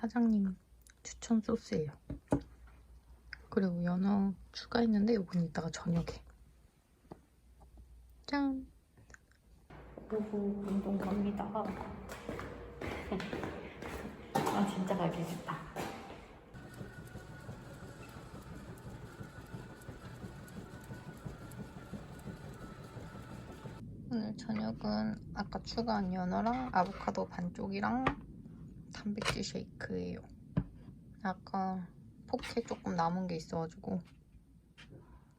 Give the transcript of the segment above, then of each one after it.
사장님 추천 소스예요. 그리고 연어 추가했는데 이건 이따가 저녁에. 짠! 오후 운동 갑니다. 아 진짜 가기 싫다. 오늘 저녁은 아까 추가한 연어랑 아보카도 반쪽이랑 단백질 쉐이크예요. 아까 포케 조금 남은 게 있어가지고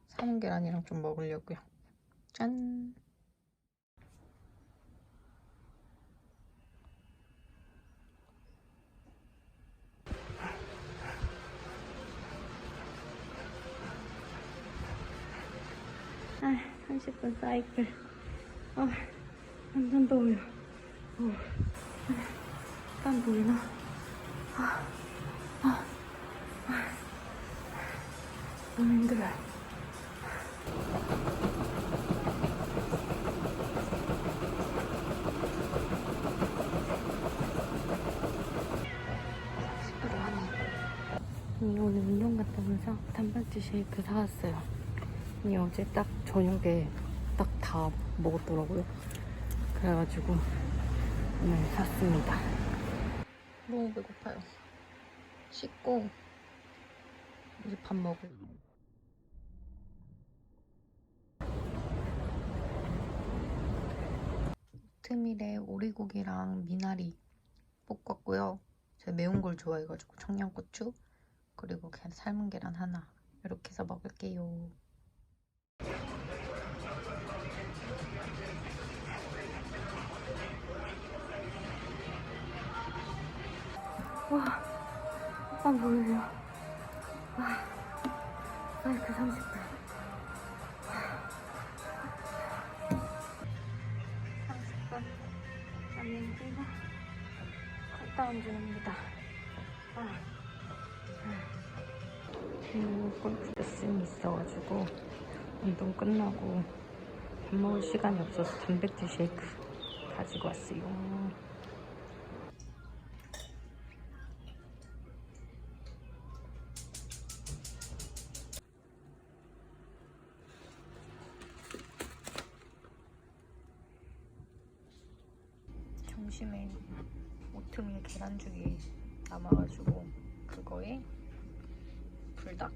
삶은 계란이랑 좀 먹으려고요. 짠! 아, 30분 사이클. 아, 완전 더워요. 어. 땀 보이나? 아, 아, 아. 너무 힘들어요. 언니 오늘 운동 갔다 오면서 단백질 쉐이크 사왔어요. 언니 어제 딱 저녁에 딱 다 먹었더라고요. 그래가지고 오늘 샀습니다. 너무 배고파요. 씻고 이제 밥 먹을. 오트밀에 오리고기랑 미나리 볶았고요. 제가 매운 걸 좋아해가지고 청양고추 그리고 그냥 삶은 계란 하나 이렇게 해서 먹을게요. 와, 오빠 보여요. 와, 사이클 30분. 30분. 안녕, 뛰고 온 중입니다. 아. 음, 골프 레슨이 있어가지고 운동 끝나고 밥 먹을 시간이 없어서 단백질 쉐이크 가지고 왔어요. 점심에 오트밀 계란죽이 남아가지고 그거에 불닭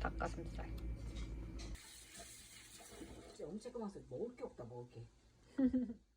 닭가슴살 진짜 엄청 끔해서 먹을 게 없다 먹을 게.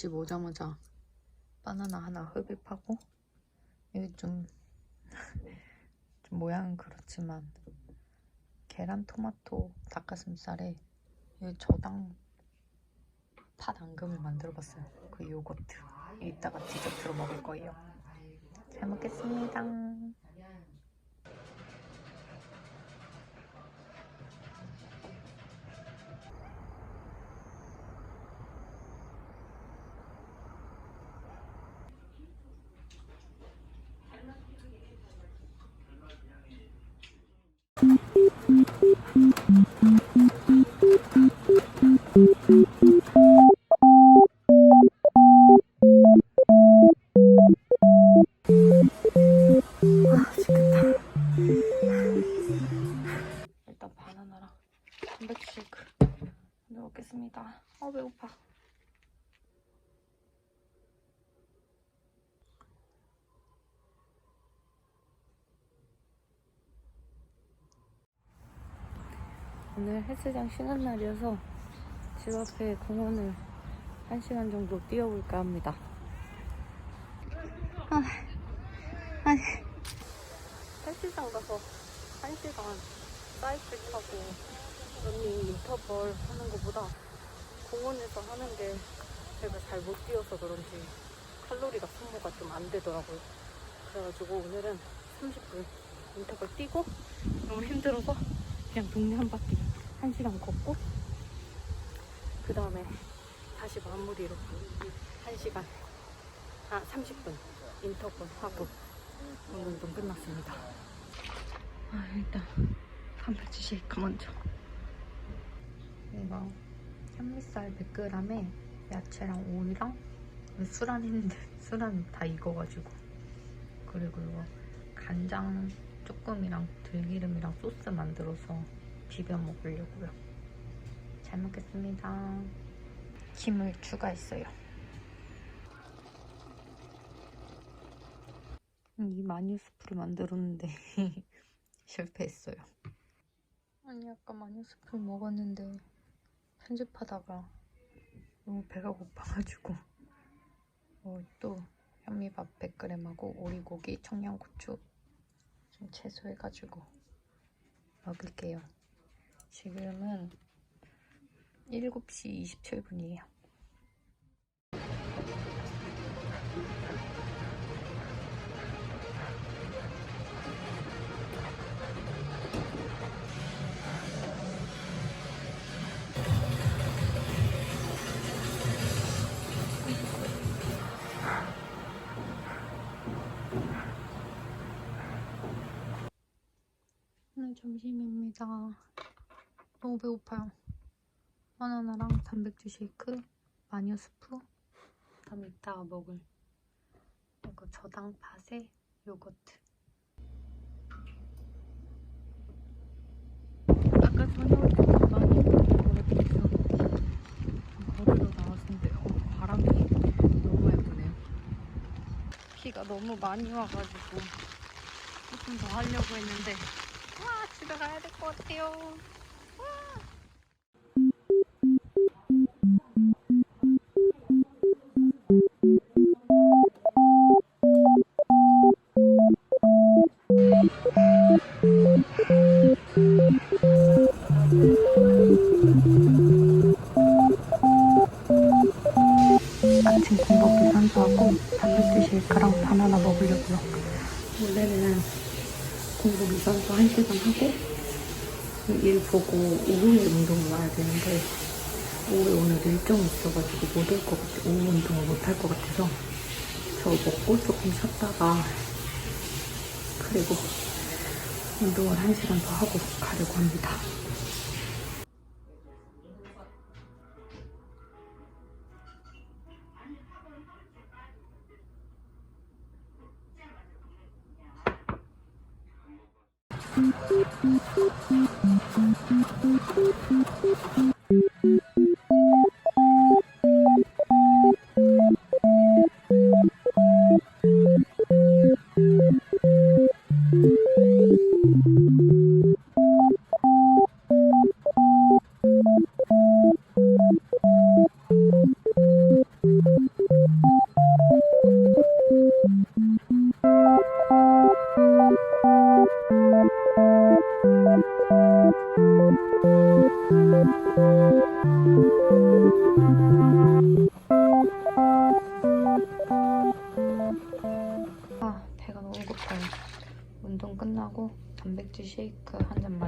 집 오자마자. 바나나 하나 흡입하고? 이게 좀, 좀 모양은 그렇지만 계란 토마토 닭가슴살에 이 저당 팥 앙금을 만들어봤어요. 그 요거트. 이따가 디저트로 먹을 거예요. 잘 먹겠습니다 일단 바나나랑 단백질 쉐이크 먼저 먹겠습니다. 어 배고파. 오늘 헬스장 쉬는 날이어서 집 앞에 공원을 한 시간 정도 뛰어볼까 합니다. 아, 아니, 헬스장 가서 한 시간 사이클 타고 러닝 인터벌 하는 것보다 공원에서 하는 게 제가 잘 못 뛰어서 그런지 칼로리가 소모가 좀 안 되더라고요. 그래가지고 오늘은 30분 인터벌 뛰고 너무 힘들어서 그냥 동네 한 바퀴 1시간 걷고 그 다음에 다시 마무리로 1시간. 아 30분. 인터벌 하고 오늘 운동 끝났습니다. 아 일단 단백질 쉐이크 먼저. 이거 현미쌀 100g에 야채랑 오이랑 술안 했는데 술안 다 익어가지고. 그리고 이거 간장 조금이랑 들기름이랑 소스 만들어서 비벼 먹으려고요. 잘 먹겠습니다. 김을 추가했어요. 이 마녀 스프를 만들었는데 실패했어요. 아니 아까 마녀 스프를 먹었는데 편집하다가 너무 배가 고파가지고 어, 또 현미밥 100g하고 오리고기, 청양고추 좀 채소해가지고 먹을게요. 지금은 7시 27분이에요. 오늘 점심입니다. 너무 배고파요. 바나나랑 단백질 쉐이크, 마녀 스프, 그다음에 이따가 먹을 이거 저당 팥에 요거트. 아까 저녁 때 많이 걸었어요. 걸으러 나왔는데 어, 바람이 너무 부네요. 비가 너무 많이 와가지고 조금 더 하려고 했는데 와 집에 가야 될 것 같아요. 아침 공복 유산소하고 단백질 쉐이크랑 바나나 먹으려고요. 원래는 공복 유산소 1시간 하고 일 보고 오후에 운동을 와야 되는데 오후에 오늘 일정이 있어가지고 못 올 것 같아 오후 운동을 못 할 것 같아서 저 먹고 조금 쉬었다가 그리고 운동을 1시간 더 하고 가려고 합니다.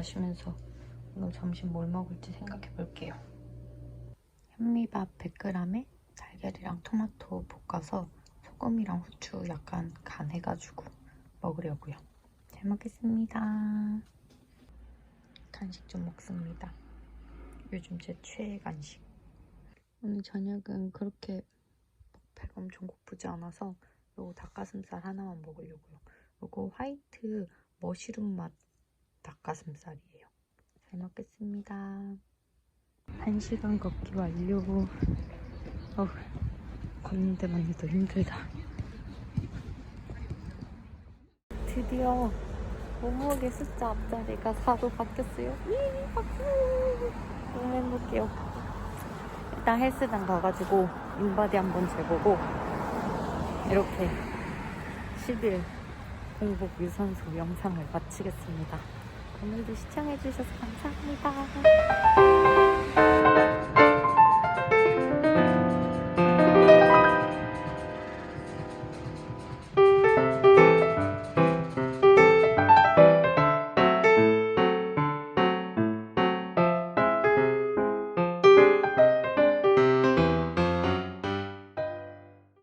마시면서 오늘 점심 뭘 먹을지 생각해 볼게요. 현미밥 100g에 달걀이랑 토마토 볶아서 소금이랑 후추 약간 간해가지고 먹으려고요. 잘 먹겠습니다. 간식 좀 먹습니다. 요즘 제 최애 간식. 오늘 저녁은 그렇게 배가 엄청 고프지 않아서 요거 닭가슴살 하나만 먹으려고요. 요거 화이트 머쉬룸 맛 닭가슴살이에요. 잘 먹겠습니다. 한 시간 걷기 완료. 어, 걷는 데만 해도 힘들다. 드디어 몸무게 숫자 앞자리가 4도 바뀌었어요. 이 박수! 너무 행복해요. 일단 헬스장 가가지고 인바디 한번 재보고 이렇게 10일 공복 유산소 영상을 마치겠습니다. 오늘도 시청해주셔서 감사합니다.